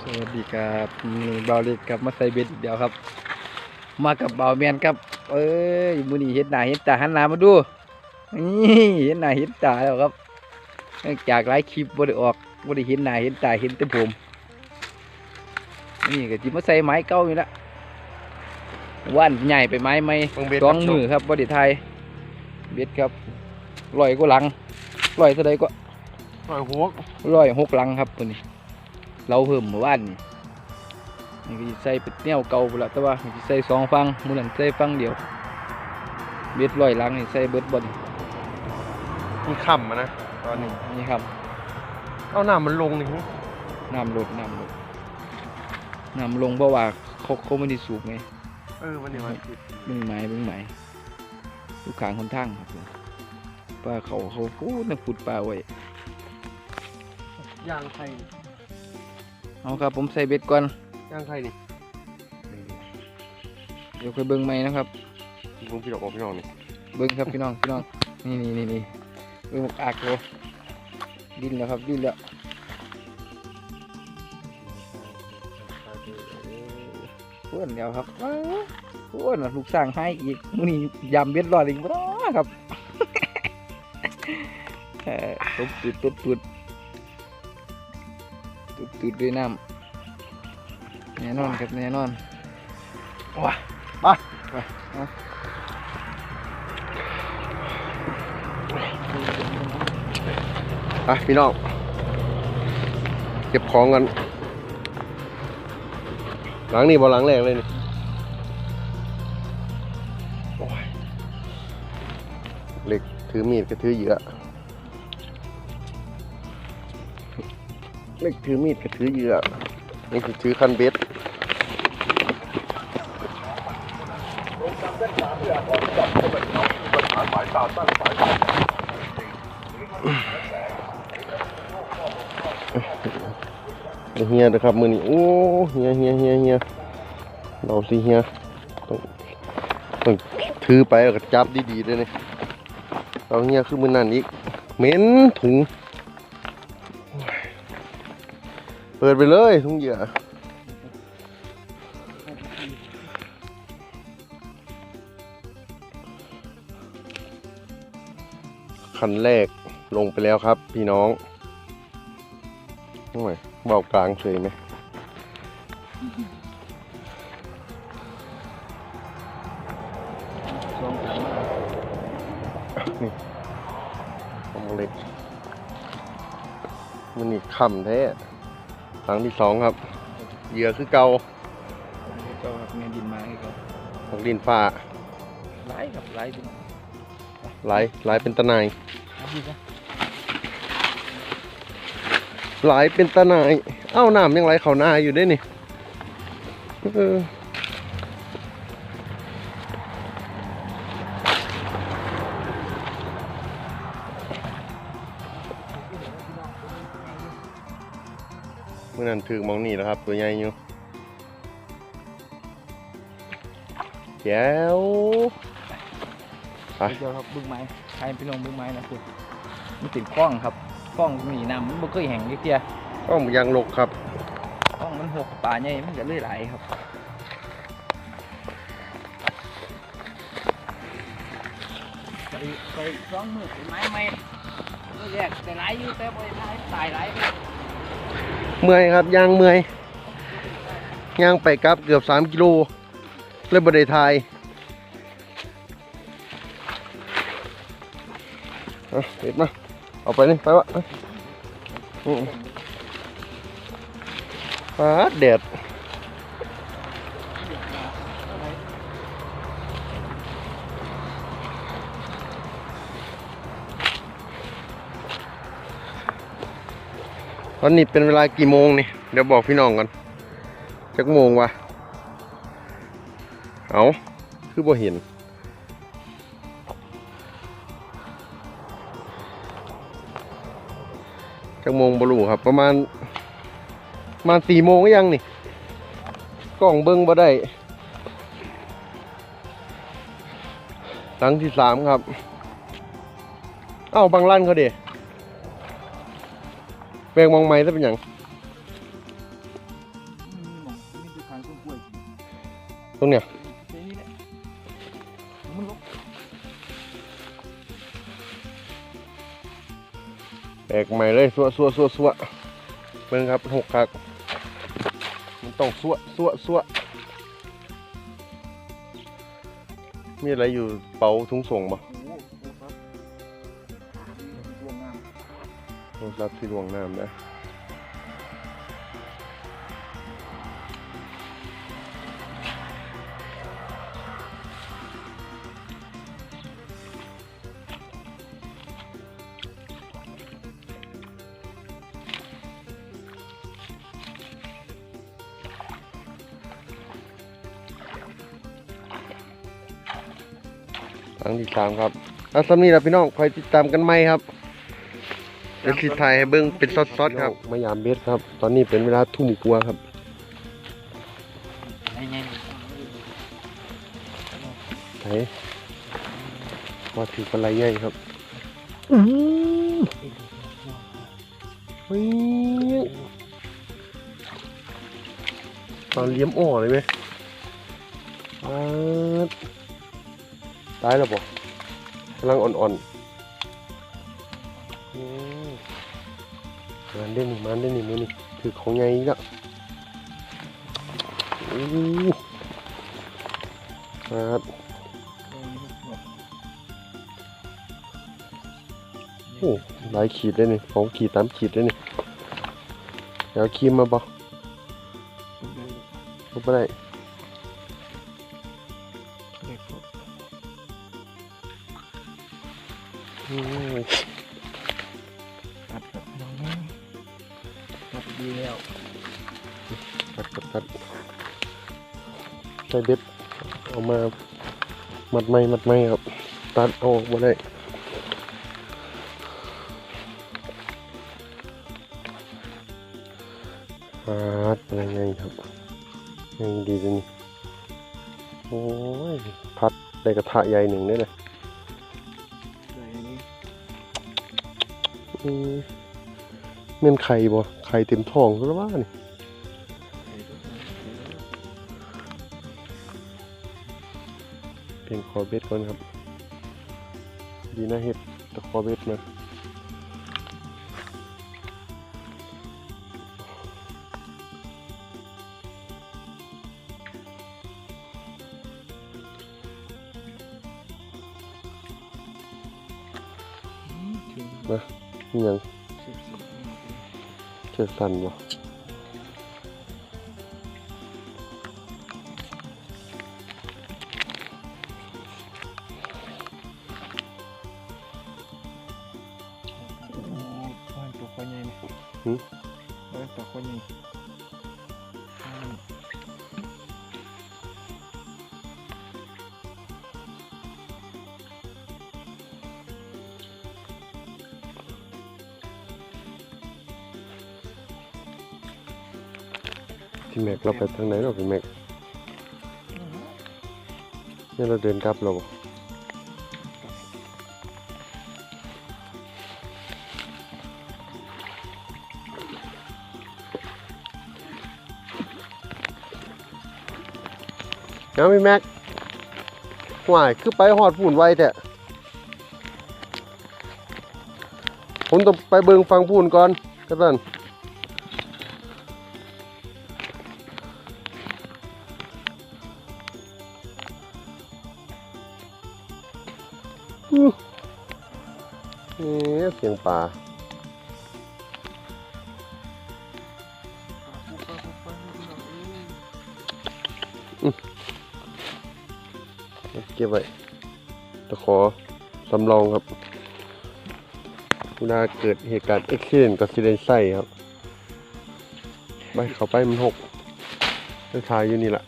สวัสดีครับมือเบาเล็กครับมาใส่เบ็ดอีกเดียวครับ มากับเบาแมนครับ เอ้ยมือนี้เห็นหน้าเห็นตาหันหน้ามาดูนี่เห็นหน้าเห็นตาแล้วครับเนื่องจากหลายคลิปบ่ได้ออกบ่ได้เห็นหน้าเห็นตาเห็นแต่ผม นี่ก็จิมาใส่ไม้เก่าอยู่ละว่านใหญ่ไปไม้ไหมเบิ่งเบ็ดสองครับมือครับบ่ได้ไทยเบ็ดครับลอยก็หลังลอยเท่าใดก็หน่อยหัวร้อยหกลังครับตัวนี้ เราเพิ่มเมื่อวานนี่นี่ก็สิใส่เป็นแนวเก่าไปแล้วแต่ว่านี่สิใส่สองฟังมือนั้นใส่ฟังเดียวเบ็ดร้อยลังนี่ใส่เบิดบนมีค่ำอะนะตอนนี้นี่ครับเอาหน้ามันลงนี่น้ำลดน้ำลดน้ำลงเพราะว่าเขาเขาไม่ได้สูบไงเออวันนี้มันผิดเบึงไม้เบึงไม้ลูกขางคนทั้งครับผมปลาเขาเขาพูดนะพูดปลาไว้ยางไทย เอาครับผมใส่เบ็ดก่อนยางไทยนี่เดี๋ยวค่อยเบิ้งไม้นะครับผมพี่ดอกออกพี่น้องนี่เบิ้งครับพี่น้องพี่น้องนี่นี่นี่นี่เบิ้งหมกอากโลดิ้นแล้วครับดิ้นแล้วอ้วนเดียวครับอ้วนน่ะลูกสร้างให้อีกมื้อนี้ยำเบ็ดรอดอีกบ่เนาะครับเออตบตุดตบตุด ตุดตุดด้วยน้ำแน่นอนครับแน่นอนว้าไปไปเอาอะพี่น้องเก็บของกันหลังนี่บอหลังแรกเลยนี่โอ้ยเล็กถือมีดก็ถือเหยื่อ เล็กถือมีดก็ถือเหยื่อนี่คือถือคันเบ็ดเฮียนะครับมือนี้โอ้เฮียเฮียเฮียเฮียเราสิเฮียต้องต้องถือไปแล้วก็จับดีๆด้วยนี่เราเฮียคือมือนั่นอีกเหม็นถุง ปิดไปเลยถุงเหยื่อคันแรกลงไปแล้วครับ พี่น้องโอ้ยเบากลางเลยไหมสองสามของเล็กมันนี่คำแท้ ครั้งที่สองครับเหยื่อคือเกาเจ้าครับเมียดินมาให้เขาของดินฟ้าไล่ครับไล่ดินไหลไหลเป็นตะนายเอาพี่จ้ะไหลเป็นตะนาย เอ้าน้ำยังไหลเขาหน้าอยู่ได้นี่เออ มื่อนั้นถือมองนี่แล้วครับ ตัวใหญ่อยู่แจ๋วไปเจ้าครับบึ้งไม้ใครไปลงบึ้งไม้นะคุณมันติดคล้องครับคล้องหนีน้ำมันบ่เคยแห้งเทียก็ยังลกครับคล้องมันหกป่าใหญ่มันจะเลื่อยไหลครับไปไปร้องมือไปไม้ไม่ก็แยกแต่ไหลอยู่แต่บ่ได้ตายไหลไป เมื่อยครับย่างเมื่อยย่างไปกลับเกือบ 3 กิโลเลยบไดทายเอาเด็ดมาเอาไปนี่ไปวะเอาอืมฟ้าดแดด อนนี้เป็นเวลากี่โมงนี่ เดี๋ยวบอกพี่น้องกันจักโมงวะเอาคือบ่เห็น จักโมงบรูครับ ประมาณประมาณสี่โมงก็ยังนี่ กล้องเบิ้งบ่ได้ หลังที่สามครับ เอ้าบางลั่นเขาเด แบงมองไม้ซะเป็นอย่างตรงเนี้ยแบกใหม่เลยสัวสัวสัวสัวเบิ่งครับหกครับมันต้องสัวสัวสัวมีอะไรอยู่เป๋าทุงส่งบ่ โทรศัพท์ที่ดวงน้ำนะครั้งที่สามครับอะสำนี้แหละพี่น้องคอยติดตามกันไหมครับ เดี๋ยวสิถ่ายให้เบิ้งเป็นซอสๆครับ มายามเบ็ดครับ ตอนนี้เป็นเวลาทุ่มกว่าครับไงไงไหนมาถือปลาไหลใหญ่ครับเฮ้ยตอนเลี้ยมอ่อเลยไหมปาดตายแล้วบ่กำลังอ่อนๆ มันได้นี่มันได้นี่มือนี่ถือของไงก็อีกแล้วอู้ปาโอ้หลายขีดเลยนี่ของขีดสามขีดเลยนี่เดี๋ยวคีมมาบอกไม่ได้ ใส่เบ็ดเอามามัดไม้มัดไม้ครับ ตัดเอาออกบ่ได้ฮัดอะไรไงครับยังดีจังนี่โอ้ย พัดได้กระทะใหญ่หนึ่งได้เลยเลยอันนี้อืมเม่นไข่บ่ไข่เต็มท้องแล้วว่านี่ งคอเบ็ดก่อนครับ ดีนะเฮ็ดตะคอเบ็ดมาอิหยังเชือกสั่นบ่ พี่แม็กเราไปทางไหนเราพี่แม็กนี่เราเดินกลับเราบ่เอาพี่แม็กห่วยคือไปหอดพูนไวแต่ผมต้องไปเบิงฟังพูนก่อนก็ตัน เสียงป่าเก็บไว้ตะขอสำรองครับเวลาเกิดเหตุการณ์เอ็กซิเดนกับซิเดนไส้ครับ ไปเขาไปมันหกไปทายอยู่นี่แหละ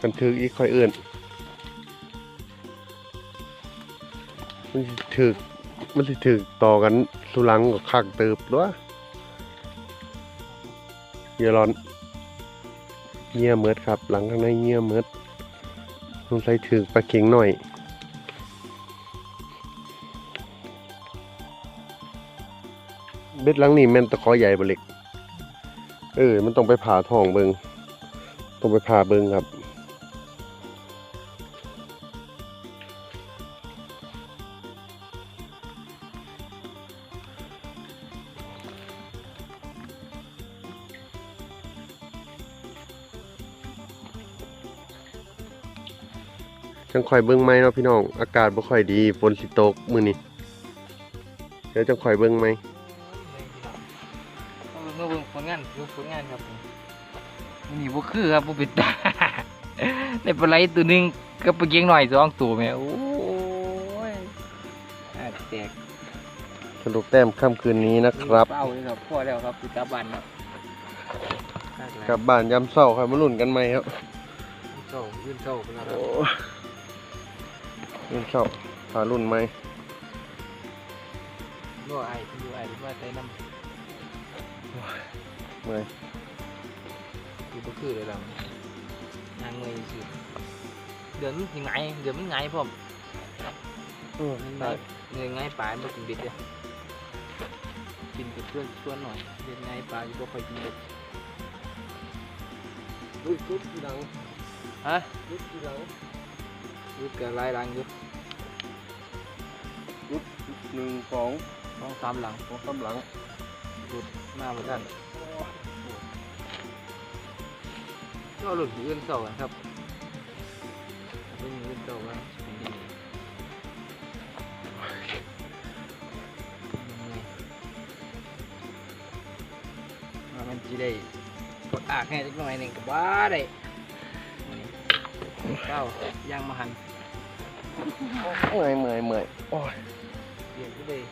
กันถืออีกค่อยเอื่น มันสิถึก มันสิถึกต่อกันสุหลังกับคักเติบด้วยเยร้อนเงี่ยเมิดครับ หลังข้างในเงี่ยเมิดสงสัยถึกปลาเข็งหน่อย เบ็ดหลังนี่แม่นตะขอใหญ่บ่เล็ก เออ มันต้องไปผ่าท้องเบิงต้องไปพาเบิงครับ จังค่อยเบิ่งไหมเนาะพี่น้อง อากาศบ่ค่อยดีฝนสิตกมื้อนี้เดี๋ยวจังค่อยเบิ่งไหมเมื่อเบิ่งผลงานดูผลงานครับผมนี่บ่คือครับบ่เป็นตาได้ปลาไหลตัวหนึงกับปลาเกียงหน่อยสองตัวแม่โอ้ยอาแตกสรุปแต้มค่ำคืนนี้นะครับเป้าเลยครับพอแล้วครับปิดตาบันครับกลับบ้านยามเช้าค่อยมาลุ้นกันใหม่ครับโซ่ยื่นโซ่ไปแล้วครั บโอ้ยยามเช้าพาลุ้นใหม่ดูไอ้ดูไอ้ดูว่าใส่น้ำเมื่อยดูบ่คือเลยล่ะนางเงยสิเดือนมันสิไงเดือนมันไงพร้อมอืมเงยเงยไงปลาบ่กินเบ็ดเด้อกินกับเพื่อนชวนหน่อยเบ็ดไงปลาอยู่บ่ค่อยกินเบ็ดลุยชุดทีหลังฮะชุดทีหลังรู้กับลายหลังอยู่ชุด หนึ่งสองสองสามหลังสองสามหลังรุดมาเหมือนกันก็หลุดอยู่อื่นเก่ากันครับเป็นอื่นเก่ากันเป็นยังไงว่ามันจะได้กดอากให้สักหน่อยหนึ่งกับว่าได้เก้าย่างมาหันเมื่อยเมื่อยเมื่อยโอ้ย เปลี่ยน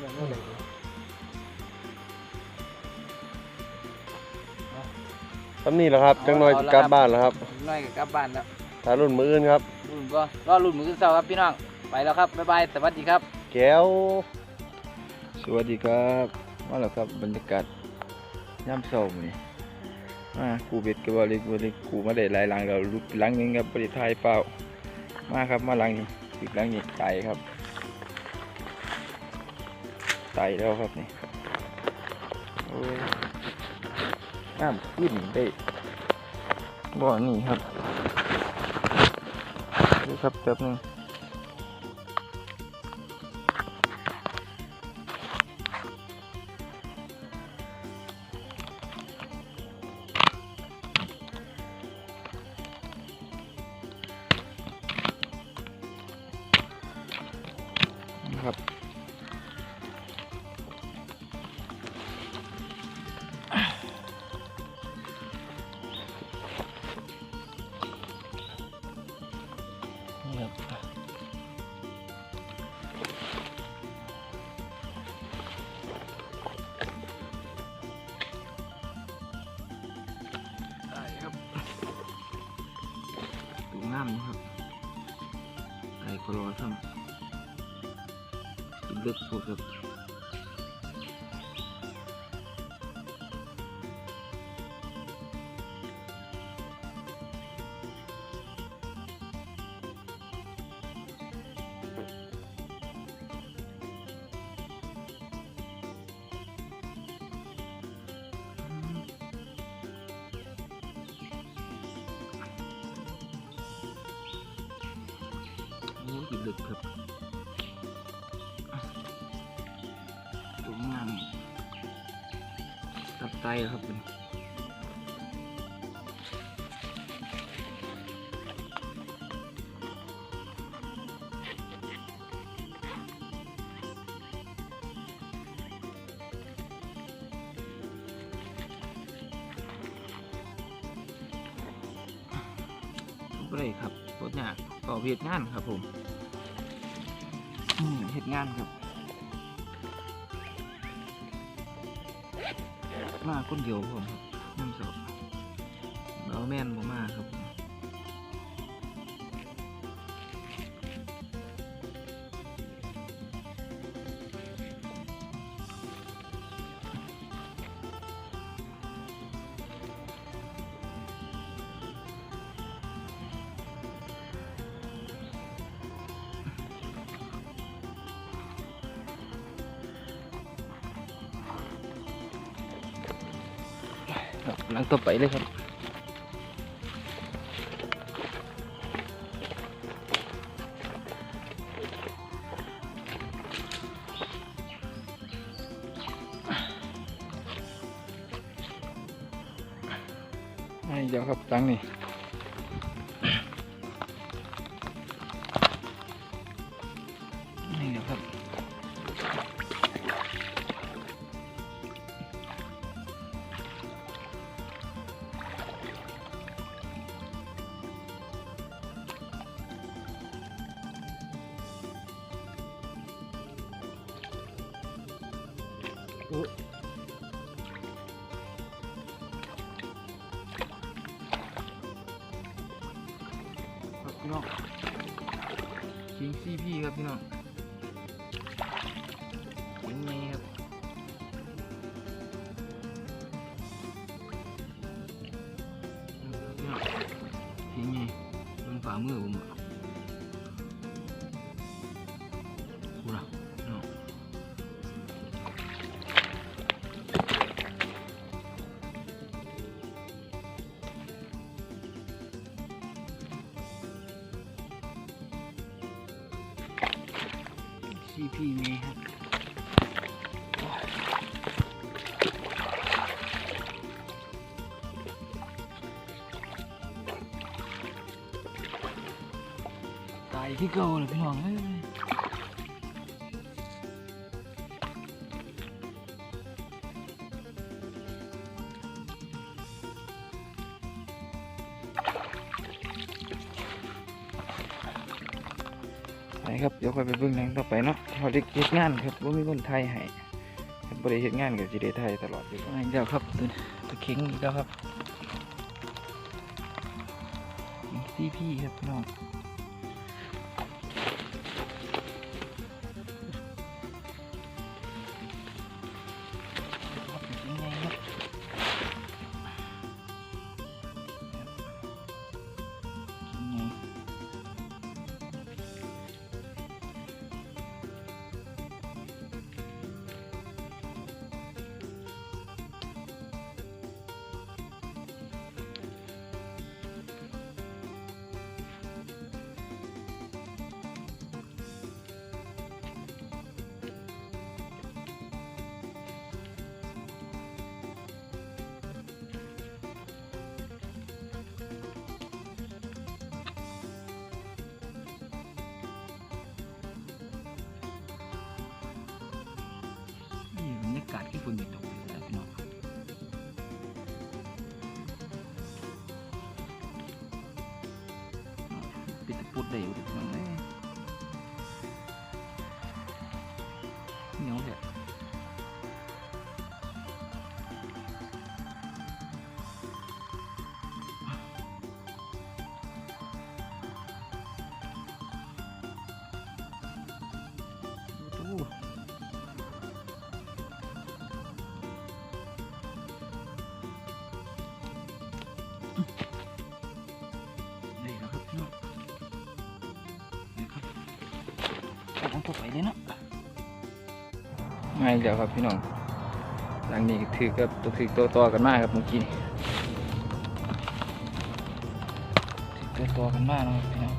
ก็เลยเรื่องอะไรวะทำนี่แหละครับจังน้อยจะกลับบ้านแล้วครับน้อยก็กลับบ้านแล้วถ้ารุ่นมืออื่นครับรุ่นก็รอรุ่นมือขึ้นเสาครับพี่น้องไปแล้วครับบ๊ายบายสวัสดีครับ แก้ว สวัสดีครับมาแล้วครับบรรยากาศย่ำเสาร์นี่มาครูเบ็ดกับบริบริครูมาได้หลายหลังเราลุกหลังหนึงครับบริทายเปล่า มาครับมาหลังนี้อีกหลังนี้ตครับไตแล้วครับนี่โอ้ยน้ำขึ้นได้บ่อนี่ครับดูครับแป๊บหนึง ก่ก็ร อทำลึกสุดครับตัวยงามตับไตครับเป็นบ่ได้ครับรถเนี่ยต่อเหตุงานครับผม เหตุงานครับ มาคนเดียวผมครับน้ำสอบเราแม่นผมมาครับ ครับหลังต่อไปเลยครับไม่เดี๋ยวครับตังนีุ่ครับพี่น้องคิงซีพี่ครับพี่น้อง ที่พี่มีครับตายที่เก่าเลยพี่น้อง ไปเบิ่งหนังต่อไปเนาะเขาได้เฮ็ดงานครับว่ามีคนไทยให้ครับบริเฮ็ดงานกับจีเดไทยตลอดอยู่อีกแล้วครับตัวตัวเข็งอีกแล้วครับซีพีครับพี่น้อง ปิดตะปุ เอาเข้าไปเลยเนาะไม่เดี๋ยวครับพี่น้องหลังนี้ถือกับตัวถือตัวต่อกันมากครับเมื่อกี้ถือตัวต่อกันมากนะครับพี่น้อง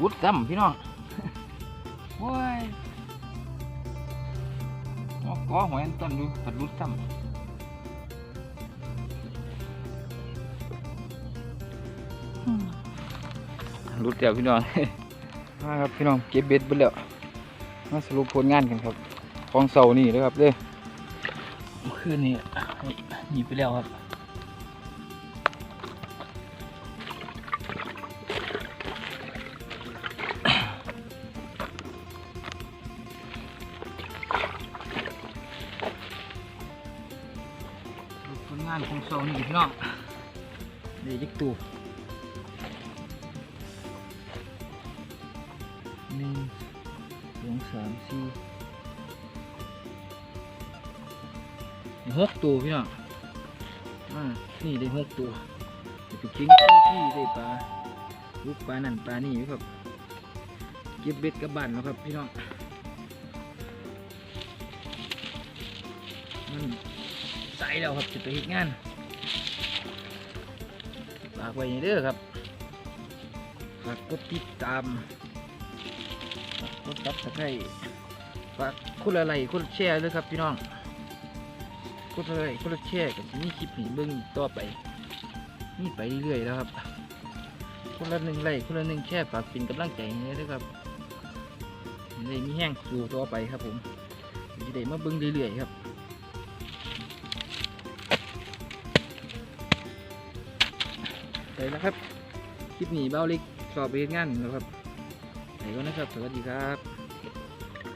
วุดซ้ำพี่น้อง อาก้อหอยอันต้นดูผัดรุดซ้ำอืมรุดเดี๋ยวพี่น้องมาครับพี่น้องเก็บเบ็ดไปแล้วมาสรุปผลงานกันครับ ของเสาร์นี่เลยครับเด้อเมื่อคืนนี้หนีไปแล้วครับ ผลงานของโซนนี่พี่น้องเดี๋ยวยักตูหนึ่งสองสามสี่หกตัวพี่น้องอ่านี่ได้หกตัวจะไปเก่งที่ได้ปลาลูกปลานั่นปลานี่ครับเก็บเบ็ดกลับบานแล้วครับพี่น้อง แล้วครับจะไปเฮ็ดงานฝากไว้เด้อครับฝากกดติดตามฝากกดซับสไครต์ฝากคนละไลค์คนละแชร์เลยครับพี่น้องคนละไลค์คนละแชร์กันมีคลิปหนีเบิ้งต่อไป นี่ไปเรื่อยๆแล้วครับคนละหนึ่งไลค์คนละหนึ่งแชร์ฝากเป็นกำลังใจให้ด้วยครับได้มีแห้งสู่ต่อไปครับผมจะได้มาเบิ้งเรื่อยๆครับ ไปแล้วครับ คลิปนี้เบ้าเล็กสอบเรียนงานนะครับไปก่อนนะครับ สวัสดีครับ